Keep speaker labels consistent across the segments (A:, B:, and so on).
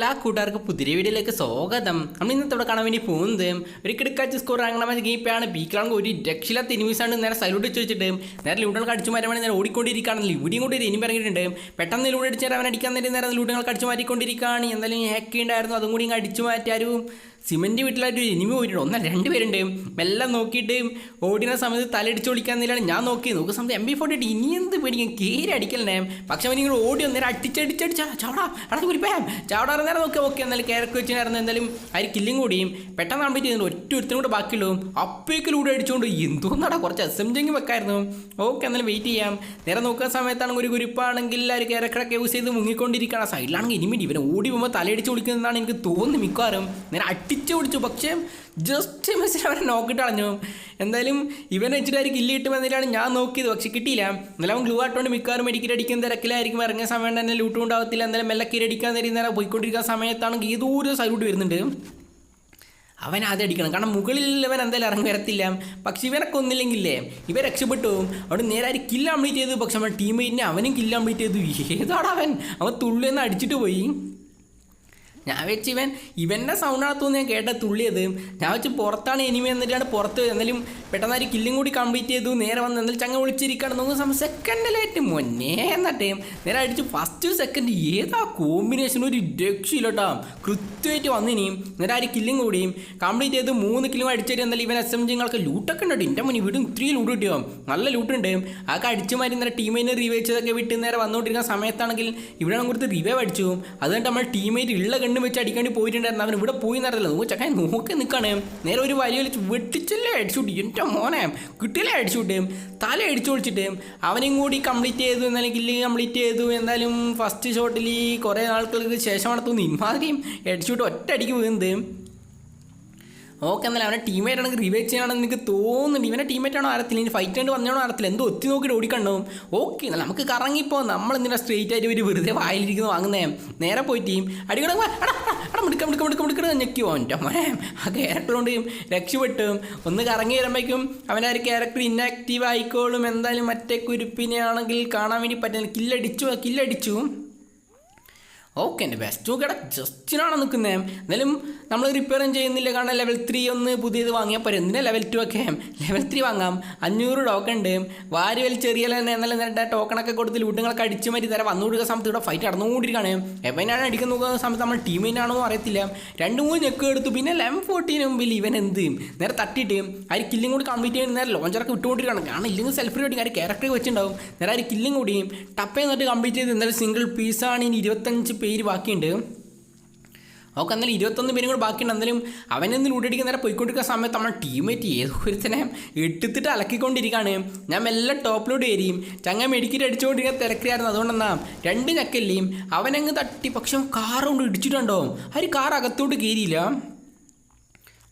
A: എല്ലാ കൂട്ടുകാർക്കും പുതിയ വീഡിയോയിലേക്ക് സ്വാഗതം. നമ്മൾ ഇന്നത്തോടെ കാണാൻ വേണ്ടി പോകുന്നത് ഒരു കിടക്കാച്ച് സ്കോർ അങ്ങനെ ഗെയിപ്പാണ് പീക്കാണെങ്കിൽ ഒരു രക്ഷയില്ലാത്ത എനിമീസാണ് നേരെ സൈലോട്ട് വെച്ച് വെച്ചിട്ട് നേരെ ലൂട്ടുകൾ അടിച്ചു മാറ്റാൻ വേണ്ടി നേരെ ഓടിക്കൊണ്ടിരിക്കുകയാണെങ്കിൽ ഇവിടെയും കൂടി ഒരു എനിമി ഇറങ്ങിയിട്ടുണ്ട്. പെട്ടെന്ന് ലൂടെ അടിച്ചാൽ അവൻ അടിക്കാൻ നേരം നേരെ ലൂട്ടുകൾ അടിച്ചു മാറ്റിക്കൊണ്ടിരിക്കുകയാണ്. എന്തായാലും ഹാക്കി ഉണ്ടായിരുന്നു അതും കൂടി ഇങ്ങ് അടിച്ചു മാറ്റാരും. സിമന്റ് വീട്ടിലായിട്ട് ഒരു എനിമി പോയിട്ടുണ്ട്. ഒന്നല്ല രണ്ട് പേരുണ്ട്. മെല്ലെ നോക്കിയിട്ട് ഓടിന സമയത്ത് തലയിടിച്ച് ഒളിക്കാന്നില്ലാണ് ഞാൻ നോക്കി. നോക്കുന്ന സമയത്ത് എം ബി ഫോർട്ടി ഇനി എന്ത് പേടിക്കാൻ കയറി അടിക്കലേ പക്ഷെ അവൻ ഇങ്ങനെ ഓടി വന്നേരം അടിച്ചടിച്ചടിച്ചാ ചാവടാ അടുത്ത് കുരിപ്പാം ചാവടാ നേരം നോക്കി. ഓക്കെ എന്നാലും കയറൊക്കെ വെച്ചിട്ടായിരുന്നു എന്തായാലും അതിൽ കില്ലും കൂടിയും പെട്ടെന്ന് കംപ്ലീറ്റ് പറ്റിയത് ഒറ്റ ഒരുത്തിനും കൂടെ ബാക്കിയുള്ളൂ. അപ്പേക്കിലൂടെ അടിച്ചുകൊണ്ട് എന്തോന്നാടാ കുറച്ച് എസ് എം ജെങ്കിൽ വെക്കായിരുന്നു. ഓക്കെ എന്നാലും വെയിറ്റ് ചെയ്യാം. നേരെ നോക്കുന്ന സമയത്താണെങ്കിൽ ഒരു കുരിപ്പാണെങ്കിൽ ആ ഒരു യൂസ് ചെയ്ത് മുങ്ങിക്കൊണ്ടിരിക്കുകയാണ്. ആ സൈഡിലാണെങ്കിൽ ഇനിമിടി ഇവനെ ഓടി പോകുമ്പോൾ തലയടിച്ച് ഒളിക്കുന്നതാണ് എനിക്ക് തോന്നുന്നു മിക്കവാറും. നേരെ വിളിച്ചു പക്ഷേ ജസ്റ്റ് മിസ്സിൽ അവനെ നോക്കിയിട്ട് കളഞ്ഞു. എന്തായാലും ഇവനെ വെച്ചിട്ടായിരിക്കും ഇല്ല കിട്ടുമെന്നതിലാണ് ഞാൻ നോക്കിയത്. പക്ഷേ കിട്ടിയില്ല. എന്നാലും അവൻ ഗ്ലൂ ആട്ടുകൊണ്ട് മിക്കവാറും മെഡിക്കറ്റ് അടിക്കുന്ന തിരക്കിലായിരിക്കും ഇറങ്ങിയ സമയം തന്നെ ലൂട്ടും ഉണ്ടാവത്തില്ല. എന്തായാലും മെല്ലെ കിരടിക്കാൻ നേരം പോയിക്കൊണ്ടിരിക്കുന്ന സമയത്താണ് ഏതൊരു സൈഡ് വരുന്നുണ്ട്. അവൻ ആദ്യം അടിക്കണം. കാരണം മുകളിൽ അവൻ എന്തായാലും ഇറങ്ങി വരത്തില്ല. പക്ഷെ ഇവനെ കൊന്നില്ലെങ്കിലേ ഇവ രക്ഷപ്പെട്ടു. അവിടെ നേരെ ആര് കില്ല കംപ്ലീറ്റ് ചെയ്തു. പക്ഷെ നമ്മുടെ ടീമേറ്റിനെ അവനും കില്ല കംപ്ലീറ്റ് ചെയ്തു. ഏതാണ് അവൻ? അവൻ തുള്ളിയെന്ന് അടിച്ചിട്ട് പോയി. ഞാൻ വെച്ച് ഇവൻ ഇവന്റെ സൗണ്ടാകത്തുനിന്ന് തോന്നി ഞാൻ കേട്ട തുള്ളിയത്. ഞാൻ വെച്ച് പുറത്താണ് എനിമി എന്നിട്ടാണ് പുറത്ത് എന്നാലും പെട്ടെന്ന് ഒരു കില്ലും കൂടി കംപ്ലീറ്റ് ചെയ്തു. നേരെ വന്ന് എന്നാലും ചങ്ങ വിളിച്ചിരിക്കുകയാണ് നോക്കുന്ന സമയം സെക്കൻഡിലായിട്ട് മുന്നേ എന്നിട്ടേ നേരെ അടിച്ച് ഫസ്റ്റ് സെക്കൻഡ് ഏതാ കോമ്പിനേഷൻ ഒരു രക്ഷയില്ലോട്ടാ കൃത്യമായിട്ട് വന്നിനി നേരെ ആ ഒരു കില്ലും കൂടിയും കംപ്ലീറ്റ് ചെയ്ത് മൂന്ന് കില്ലും അടിച്ചിട്ട് എന്നാലും ഇവൻ എസ് എം ജിങ്ങൾക്ക് ലൂട്ടൊക്കെ ഉണ്ട് എന്റെ മുന്നിൽ വീടും ഇത്രയും ലൂട്ട് കിട്ടിയോ? നല്ല ലൂട്ടുണ്ട് ആ അടിച്ചു മാറ്റി നേരെ ടീമിനെ ചെയ്തൊക്കെ വിട്ട് നേരെ വന്നുകൊണ്ടിരിക്കുന്ന സമയത്താണെങ്കിൽ ഇവിടെ കൊടുത്ത് റിവൈവ് അടിച്ചു. അതുകൊണ്ട് നമ്മൾ ടീമേറ്റ് ഉള്ള കണ്ണും വെച്ച് അടിക്കേണ്ടി പോയിട്ടുണ്ടായിരുന്നു. അവൻ ഇവിടെ പോയി നടത്തില്ല നോക്ക് ചക്കാൻ നോക്കി നിൽക്കാണ് നേരെ ഒരു വലിയ വലിച്ച് വെട്ടിച്ചല്ലേ അടിച്ചുവിട്ട് എന്റെ മോനെ കിട്ടില്ല അടിച്ചുവിട്ട് തല അടിച്ചു വിളിച്ചിട്ട് അവനെയും കൂടി കംപ്ലീറ്റ് ചെയ്തു എന്നാലും കില്ല് കംപ്ലീറ്റ് ചെയ്തു എന്തായാലും ഫസ്റ്റ് ഷോട്ടിൽ കുറേ ആൾക്കാർക്ക് ശേഷമാണ് തോന്നുന്നു ഇമാതിരിയും അടിച്ചുവിട്ട് ഒറ്റ അടിക്ക് വീഴുന്നത് ഓക്കെ എന്നാലും അവനെ ടീമേറ്റ് ആണെങ്കിൽ റിവൈവ് ചെയ്യണമെന്ന് എനിക്ക് തോന്നുന്നുണ്ട്. ഇവനെ ടീമേറ്റ് ആണോ അറിയത്തില്ല ഇനി ഫൈറ്റ് ആയിട്ട് വന്നോ അറിയത്തില്ല എന്തോ ഒത്തി നോക്കിയിട്ട് ഓടിക്കണ്ടോ ഓക്കെ നമുക്ക് കറങ്ങിപ്പോ. നമ്മൾ എന്തിനാ സ്ട്രെയിറ്റ് ആയിട്ട് ഒരു വെറുതെ വായിലിരിക്കുന്നു വാങ്ങുന്നേ? നേരെ പോയി ടീം അടിക്കണം അടാ മിടുക്ക മിടുക്ക മിടുക്ക മിടുക്കട ഞെക്കി എന്റെ മോനെ ആ ക്യാരക്ടർ കൊണ്ട് രക്ഷപ്പെട്ടും. ഒന്ന് കറങ്ങി വരുമ്പോഴേക്കും അവനെ ആ ഒരു ക്യാരക്ടർ ഇന്നാക്റ്റീവ് ആയിക്കോളും. എന്തായാലും മറ്റേ കുരുപ്പിനെ ആണെങ്കിൽ കാണാൻ വേണ്ടി പറ്റുന്നില്ല കില്ലടിച്ചു കില്ലടിച്ചു ഓക്കെ എന്റെ ബെസ്റ്റ് കട ജസ്റ്റിനാണ് നിൽക്കുന്നത് എന്നാലും നമ്മൾ റിപ്പയറും ചെയ്യുന്നില്ല. കാരണം ലെവൽ ത്രീ ഒന്ന് പുതിയത് വാങ്ങിയാൽ പോരെ. എന്തിനാ ലെവൽ ടു ഒക്കെ? ലെവൽ ത്രീ വാങ്ങാം. അഞ്ഞൂറ് ടോക്കൺ ഉണ്ട്. വാരി വലി ചെറിയ തന്നെ. എന്നാലും നേരത്തെ ടോക്കണൊക്കെ കൊടുത്ത് ലൂട്ടുകളൊക്കെ അടിച്ച് മാറ്റി തരാം. വന്നു കൊടുക്കുന്ന സമയത്ത് ഇവിടെ ഫൈറ്റ് നടന്നുകൊണ്ടിരിക്കുകയാണ്. എവനാണ് അടിക്കുന്ന നോക്കുന്ന സമയത്ത് നമ്മൾ ടീമിനാണോ അറിയത്തില്ല. രണ്ട് മൂന്ന് ഞെക്ക് എടുത്തു. പിന്നെ ലെവൻ ഫോർട്ടീന് മുമ്പിൽ ഇവൻ എന്ത്? നേരെ തട്ടിയിട്ട് ആര് ഒരു കില്ലും കൂടി കംപ്ലീറ്റ് ചെയ്യുന്ന നേരെ ലോഞ്ചറൊക്കെ വിട്ടുകൊണ്ടിരിക്കുകയാണ് കാരണം ഇല്ലെങ്കിൽ സെൽഫ് റേറ്റിംഗ് ആ ഒരു ക്യാരക്ടർ വെച്ചിട്ടുണ്ടാവും. നേരെ ആര് ഒരു കില്ലും കൂടി. ടപ്പ് എന്നിട്ട് കംപ്ലീറ്റ് ചെയ്ത്. എന്തായാലും സിംഗിൾ പീസാണ് ഇനി ഇരുപത്തഞ്ച് പേര് ബാക്കിയുണ്ട്. അവൾക്ക് എന്നാലും ഇരുപത്തൊന്ന് പേരും കൂടെ ബാക്കിയുണ്ട്. എന്നാലും അവനെന്ന് ലൂട്ടടിക്കുന്ന നേരെ പോയിക്കൊണ്ടിരിക്കുന്ന സമയത്ത് നമ്മുടെ ടീമേറ്റ് ഏതോ ഒരുത്തനെ എടുത്തിട്ട് അലക്കിക്കൊണ്ടിരിക്കുകയാണ് ഞാൻ മെല്ലെ ടോപ്പിലോട്ട് കയറിയും. ചങ്ങ മെഡിക്കറ്റ് അടിച്ചുകൊണ്ടിരിക്കുന്ന തിരക്കിലായിരുന്നു. അതുകൊണ്ടെന്നാ രണ്ട് ഞക്കല്ലേയും അവനങ്ങ് തട്ടി. പക്ഷെ കാർ കൊണ്ട് ഇടിച്ചിട്ടുണ്ടോ? ആ ഒരു കാർ അകത്തോട്ട് കയറിയില്ല.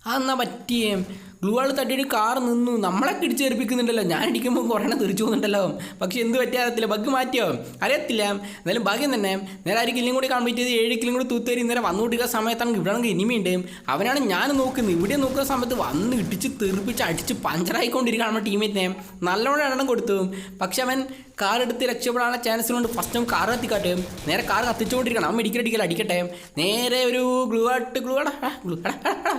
A: അതെന്നാ പറ്റിയേ? ഗ്ലൂ ആൾ തട്ടിയിട്ട് കാർ നിന്നു. നമ്മളെ ഇടിച്ച് ഏൽപ്പിക്കുന്നുണ്ടല്ലോ ഞാൻ ഇടിക്കുമ്പോൾ കുറേ തെറിച്ചു പോകുന്നുണ്ടല്ലോ. പക്ഷെ എന്ത് പറ്റിയാകത്തില്ല ബഗ് മാറ്റിയോ? അറിയത്തില്ല. എന്നാലും ഭാഗ്യം തന്നെ. നേരെ ആര് കില്ലും കൂടി കംപ്ലീറ്റ് ചെയ്ത് ഏഴ് കില്ലും കൂടി തൂത്തേരി നേരെ വന്നുകൊണ്ടിരിക്കുന്ന സമയത്താണ് ഇവിടെ ആണെങ്കിൽ ഇനിമയുണ്ട് അവനാണ് ഞാൻ നോക്കുന്നത്. ഇവിടെ നോക്കുന്ന സമയത്ത് വന്ന് ഇടിച്ച് തെറിപ്പിച്ച് അടിച്ച് പഞ്ചറായിക്കൊണ്ടിരിക്കുകയാണ് നമ്മുടെ ടീമേറ്റിനെ നല്ലോണം എണ്ണം കൊടുത്തു. പക്ഷെ അവൻ കാർ എടുത്ത് രക്ഷപ്പെടാനുള്ള ചാൻസ് കൊണ്ട് ഫസ്റ്റ് കാർ കത്തിക്കാട്ടെ. നേരെ കാർ കത്തിച്ചുകൊണ്ടിരിക്കണം അവൻ മെഡിക്കൽ അടിക്കൽ അടിക്കട്ടെ. നേരെ ഒരു ഗ്ലൂ ആട്ട് ഗ്ലൂ ആടാ ഗ്ലൂ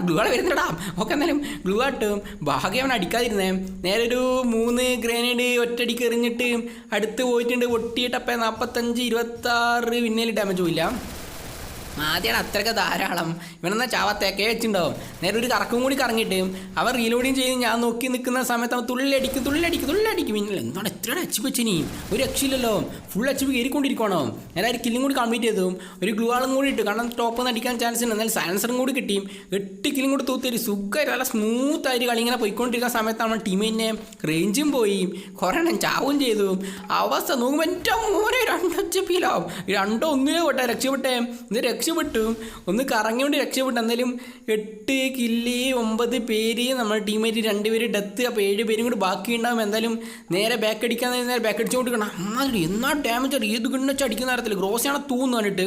A: ഗ്ലൂ ആട വരുന്നടാ ഓക്കെ എന്തായാലും ഗ്ലൂ ആട്ടും ഭാഗ്യം അവൻ അടിക്കാതിരുന്നേ. നേരെ ഒരു മൂന്ന് ഗ്രനേഡ് ഒറ്റടിക്ക് എറിഞ്ഞിട്ട് അടുത്ത് പോയിട്ടുണ്ട്. പൊട്ടിയിട്ടപ്പേ നാൽപ്പത്തഞ്ച് ഇരുപത്താറ് പിന്നേൽ ഡാമേജ് പോയില്ല. ആദ്യമാണ് അത്രയ്ക്ക് ധാരാളം. ഇവനെന്ന ചാവത്തേക്കേ വെച്ചിട്ടുണ്ടാവും നേരെ ഒരു കറക്കും കൂടി കറങ്ങിയിട്ട് അവൻ റീലോഡിങ് ചെയ്ത് ഞാൻ നോക്കി നിൽക്കുന്ന സമയത്ത് അവൻ തുള്ളിലടിക്കും തുള്ളിലടിക്കും തുള്ളിലടിക്കും. പിന്നെ എന്താണ് എത്രയാണ് അച്ചു വെച്ചിനി? ഒരു രക്ഷയില്ലല്ലോ ഫുൾ അച്ചു കയറിക്കൊണ്ടിരിക്കണോ ഞാൻ ഒരു കില്ലും കൂടി കംപ്ലീറ്റ് ചെയ്തു. ഒരു ഗ്ലൂ ആളും കൂടി ഇട്ടു. കാരണം ടോപ്പ് നിന്ന് അടിക്കാൻ ചാൻസ് ഉണ്ട് എന്നാൽ സയൻസറും കൂടി കിട്ടിയും എട്ട് കില്ലും കൂടി തൂത്തേരി സുഖമായിട്ട് നല്ല സ്മൂത്ത് ആയിട്ട് കളി ഇങ്ങനെ പോയിക്കൊണ്ടിരിക്കുന്ന സമയത്താണ് ടീമിനെ റേഞ്ചും പോയി. കുറേ ചാവും ചെയ്തു. അവസ്ഥ നോക്കുമ്പോൾ എന്റെ മോനെ രണ്ടൊച്ച പീലാവും രണ്ടോ ഒന്നിലോ പോട്ടെ രക്ഷപ്പെട്ടെ. ഇത് രക്ഷപ്പെട്ടു. ഒന്ന് കറങ്ങി കൊണ്ട് രക്ഷപ്പെട്ടു. എന്തായാലും എട്ട് കില്ലി ഒമ്പത് പേര് നമ്മുടെ ടീമേറ്റ് രണ്ടുപേര് ഡെത്ത്. അപ്പോൾ ഏഴ് പേരും കൂടി ബാക്കി ഉണ്ടാകും എന്തായാലും നേരെ ബാക്ക് അടിക്കാൻ നേരെ ബാക്ക് അടിച്ചുകൊണ്ടിരിക്കണം അമ്മ എന്നാ ഡാമേജ് ഏത് കിണ്ണച്ചടിക്കുന്ന അടിക്കുന്ന നേരത്തിൽ ഗ്രോസാണ് തൂന്ന് കണ്ടിട്ട്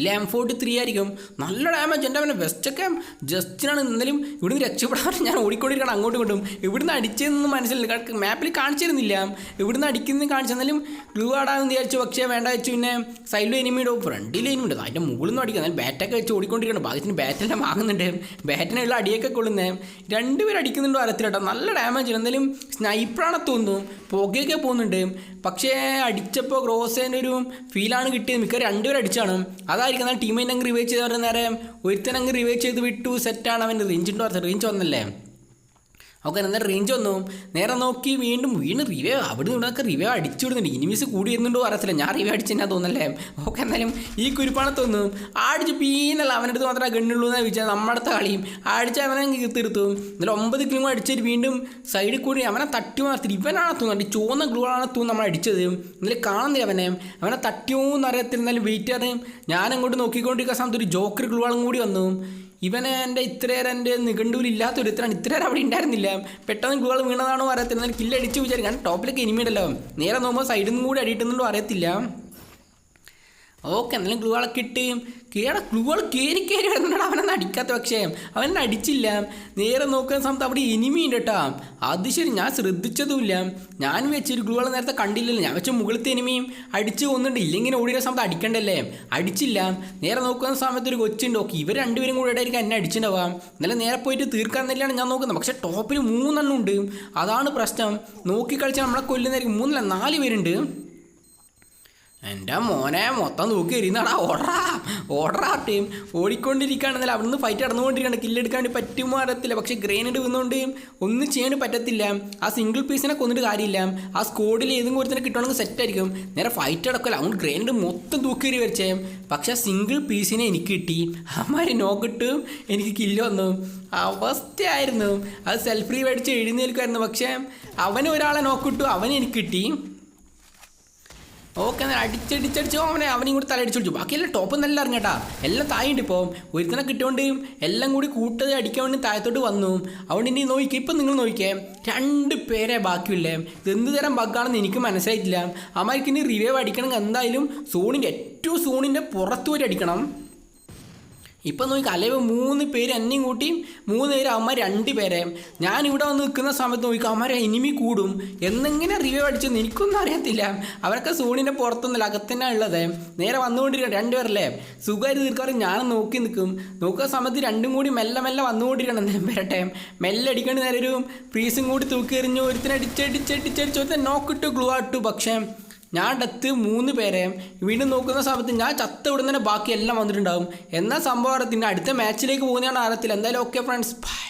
A: ഇല്ല എം ഫോർട്ടി ത്രീ ആയിരിക്കും. നല്ല ഡാമേജ് എന്റെ അവനെ വെസ്റ്റൊക്കെ ജസ്റ്റിനാണ് എന്നാലും ഇവിടുന്ന് രക്ഷപ്പെടാൻ ഞാൻ ഓടിക്കൊണ്ടിരിക്കണം അങ്ങോട്ടും ഇങ്ങോട്ടും. ഇവിടുന്ന് അടിച്ചതെന്ന് മനസ്സിലായില്ല. മാപ്പിൽ കാണിച്ചിരുന്നില്ല. ഇവിടുന്ന് അടിക്കുന്നത് കാണിച്ചെന്നാലും ഗ്ലൂ ആടാന്ന് വിചാരിച്ചു. പക്ഷേ വേണ്ട വെച്ചു. പിന്നെ സൈഡിൽ എനിമിയുടെ ഫ്രണ്ടിൽ എനിമിയുണ്ട് അതിന്റെ മുകളിൽ നിന്ന് അടിക്കുക എന്നാൽ ബാറ്റൊക്കെ വെച്ച് ഓടിക്കൊണ്ടിരിക്കണം ഭാഗ്യത്തിന് ബാറ്റെല്ലാം വാങ്ങുന്നുണ്ട്. ബാറ്റിനുള്ള അടിയൊക്കെ കൊള്ളുന്നത് രണ്ടുപേരും അടിക്കുന്നുണ്ടോ അറിയത്തില്ല നല്ല ഡാമേജ് എന്തായാലും സ്നൈപ്പറാണ് തോന്നുന്നു. പുകയൊക്കെ പോകുന്നുണ്ട്. പക്ഷേ അടിച്ചപ്പോൾ ഗ്രോസേന്റെ ഒരു ഫീലാണ് കിട്ടിയത്. മിക്ക രണ്ടുപേരും അടിച്ചാണ്. അതായിരിക്കും എന്നാൽ ടീമിനെ അങ്ങ് റിവൈവ് ചെയ്ത് നേരെ ഒരുത്തനങ്ങ് റിവൈവ് ചെയ്ത് വിട്ടു സെറ്റാണ് അവൻ റേഞ്ച് ഉണ്ടോ റേഞ്ച് വന്നല്ലേ? ഓക്കെ എന്നാൽ റേഞ്ച് വന്നു. നേരെ നോക്കി വീണ്ടും വീണ്ടും റിവേ അവിടെ നിന്നൊക്കെ റിവേ അടിച്ചു വിടുന്നുണ്ട് ഇനിമീസ് കൂടി വരുന്നുണ്ടോ അറിയത്തില്ല. ഞാൻ റിവേ അടിച്ചെന്നാ തോന്നല്ലേ ഓക്കെ എന്നാലും ഈ കുരുപ്പാണ് തോന്നും അടിച്ച് പീന്നല്ല അവന്റെ അടുത്ത് മാത്രമേ ഗണ്ണുള്ളൂ എന്നാണ് വിചാരിച്ചത് നമ്മുടെ അടുത്ത കളിയും. അടിച്ച് അവനെ തീർത്തു എന്നാലും ഒമ്പത് കിലോ അടിച്ചിട്ട് വീണ്ടും സൈഡിൽ കൂടി അവനെ തട്ടി മാറ്റി ഇവനാണ് തോന്നുന്നത്. ചുവന്ന ഗ്ലൂ ആണ് തോന്നുന്നു നമ്മൾ അടിച്ചത്. എന്നാലും കാണുന്നില്ല അവനെ. അവനെ തട്ടിയോ എന്നറിയത്തില്ല എന്നാലും വെയിറ്റ് ചെയ്യാതെ ഞാൻ അങ്ങോട്ട് നോക്കിക്കൊണ്ടിരിക്കുന്ന സമയത്ത് ഒരു ജോക്കർ ഗ്ലൂ ആളും കൂടി വന്നു. ഇവനെ എന്റെ ഇത്രയേറെ എന്റെ നിഘണ്ടുവിൽ ഇല്ലാത്ത ഒരുത്തരാണ് ഇത്രയേറെ അവിടെ ഉണ്ടായിരുന്നില്ല. പെട്ടെന്ന് ഗോൾ വീണതാണോ അറിയത്തില്ല. കില്ലടിച്ച് വിചാരിക്കും. കാരണം ടോപ്പിലേക്ക് ഇനിമിയുണ്ടല്ലോ നേരെ നോക്കുമ്പോൾ സൈഡിൽ നിന്നും കൂടി അടിയിട്ടുന്നുണ്ടോ അറിയത്തില്ല. ഓക്കെ എന്നാലും ഗ്ലൂകളൊക്കെ ഇട്ട് കേടാ ഗ്ലൂകൾ കയറി കയറി വരുന്നുണ്ട് അവനൊന്നും അടിക്കാത്ത പക്ഷേ. അവനെ അടിച്ചില്ല. നേരെ നോക്കുന്ന സമയത്ത് അവിടെ എനിമി ഉണ്ട് കേട്ടോ അത് ശരി ഞാൻ ശ്രദ്ധിച്ചതുമില്ല. ഞാൻ വെച്ചൊരു ഗ്ലൂകൾ നേരത്തെ കണ്ടില്ലല്ലോ. ഞാൻ വെച്ച മുകളിലത്തെ എനിമിയും അടിച്ച് കൊന്നുണ്ട്. ഇല്ലെങ്കിൽ ഓടിയ സമയത്ത് അടിക്കണ്ടല്ലേ? അടിച്ചില്ല. നേരെ നോക്കുന്ന സമയത്ത് ഒരു കൊച്ചുണ്ട്. ഓക്കെ ഇവർ രണ്ടുപേരും കൂടെ ഇടയായിരിക്കും എന്നെ അടിച്ചിട്ടുണ്ടാവാം. എന്നാലും നേരെ പോയിട്ട് തീർക്കാൻ തന്നെയാണ് ഞാൻ നോക്കുന്നത്. പക്ഷേ ടോപ്പിൽ മൂന്നെണ്ണം ഉണ്ട്. അതാണ് പ്രശ്നം. നോക്കി കളിച്ചാൽ നമ്മളെ കൊല്ലുന്നതായിരിക്കും. മൂന്നല്ല നാല് പേരുണ്ട്. എന്റെ മോനെ മൊത്തം നോക്കി എരിയുന്നാടാ ഓടാ ഓടാ ടീം. ഓടിക്കൊണ്ടിരിക്കുകയാണെന്നല്ല അവിടുന്ന് ഫൈറ്റ് നടന്നുകൊണ്ടിരിക്കുകയാണ്. കില്ലെടുക്കാൻ പറ്റുമോ അറിയത്തില്ല. പക്ഷേ ഗ്രേനേഡ് വന്നുകൊണ്ട് ഒന്നും ചെയ്യാൻ പറ്റത്തില്ല. ആ സിംഗിൾ പീസിനെ കൊന്നിട്ട് കാര്യമില്ല. ആ സ്കോഡിൽ ഏതും ഒരുത്തിനെ കിട്ടണമെങ്കിൽ സെറ്റ് ആയിരിക്കും. നേരെ ഫൈറ്റ് അടക്കല്ല അവൻ ഗ്രേനേഡ് മൊത്തം തൂക്കേറി വരച്ചേ പക്ഷേ ആ സിംഗിൾ പീസിനെ എനിക്ക് കിട്ടി. അമ്മാരി നോക്കിട്ട് എനിക്ക് കില്ല് വന്നു. അവസ്ഥയായിരുന്നു. അത് സെൽഫ് റീവ് മേടിച്ച് എഴുന്നേൽക്കുമായിരുന്നു പക്ഷേ അവന് ഒരാളെ നോക്കിട്ടു അവനെ എനിക്ക് കിട്ടി. ഓക്കെ എന്നാൽ അടിച്ചടിച്ചടിച്ച് അവനെ അവനെയും കൂടി തലയടിച്ചു വിളിച്ചു ബാക്കിയെല്ലാം ടോപ്പ് നല്ല ഇറങ്ങട്ടാ എല്ലാം തായുണ്ട് ഇപ്പോൾ ഒരുത്തനെ കിട്ടുകൊണ്ട് എല്ലാം കൂടി കൂട്ടത് അടിക്കാൻ വേണ്ടി താഴത്തോട്ട് വന്നു. അതുകൊണ്ട് ഇനി നോക്കി ഇപ്പം നിങ്ങൾ നോക്കിക്കേ രണ്ട് പേരെ ബാക്കിയില്ലേ ഇത് എന്ത് തരം ബഗ്ഗാണെന്ന് എനിക്ക് മനസ്സിലായിട്ടില്ല. അമ്മയ്ക്ക് ഇനി റിവൈവ് അടിക്കണമെങ്കിൽ എന്തായാലും സോണിന്റെ ഏറ്റവും സോണിന്റെ പുറത്തു അടിക്കണം. ഇപ്പം നോക്കി അലവ് മൂന്ന് പേര് എന്നെയും കൂട്ടിയും മൂന്ന് പേര് അവന്മാർ രണ്ട് പേരെ. ഞാൻ ഇവിടെ വന്ന് നിൽക്കുന്ന സമയത്ത് നോക്കി അവന്മാരെ ഇനിമി കൂടും. എന്നെങ്ങനെ റിവ്യൂ അടിച്ചെന്ന് എനിക്കൊന്നും അറിയത്തില്ല. അവരൊക്കെ സോണിന്റെ പുറത്തൊന്നുമില്ല അകത്തന്നെ ഉള്ളത്. നേരെ വന്നുകൊണ്ടിരിക്കണം രണ്ടുപേരല്ലേ? സുഖമായിട്ട് തീർക്കാറ് ഞാൻ നോക്കി നിൽക്കും. നോക്കുന്ന സമയത്ത് രണ്ടും കൂടി മെല്ലെ മെല്ലെ വന്നുകൊണ്ടിരിക്കണം എന്തെങ്കിലും വരട്ടെ? മെല്ലെ അടിക്കേണ്ടി നേരെ ഒരു ഫ്രീസും കൂടി തൂക്കി എറിഞ്ഞു ഒരുത്തിനടിച്ചടിച്ചടിച്ചടിച്ച് ഒരുത്തൻ നോക്കിട്ടു ഗ്ലൂ ആട്ടു. പക്ഷേ ഞാൻ ഡെത്ത് മൂന്ന് പേരെ വീണ്ടും നോക്കുന്ന സമയത്ത് ഞാൻ ചത്ത വിടുന്നതിന് ബാക്കി എല്ലാം വന്നിട്ടുണ്ടാകും എന്ന സംഭവം അടുത്ത മാച്ചിലേക്ക് പോകുന്നതാണ് അറിയത്തില്ല എന്തായാലും ഓക്കെ ഫ്രണ്ട്സ് ബൈ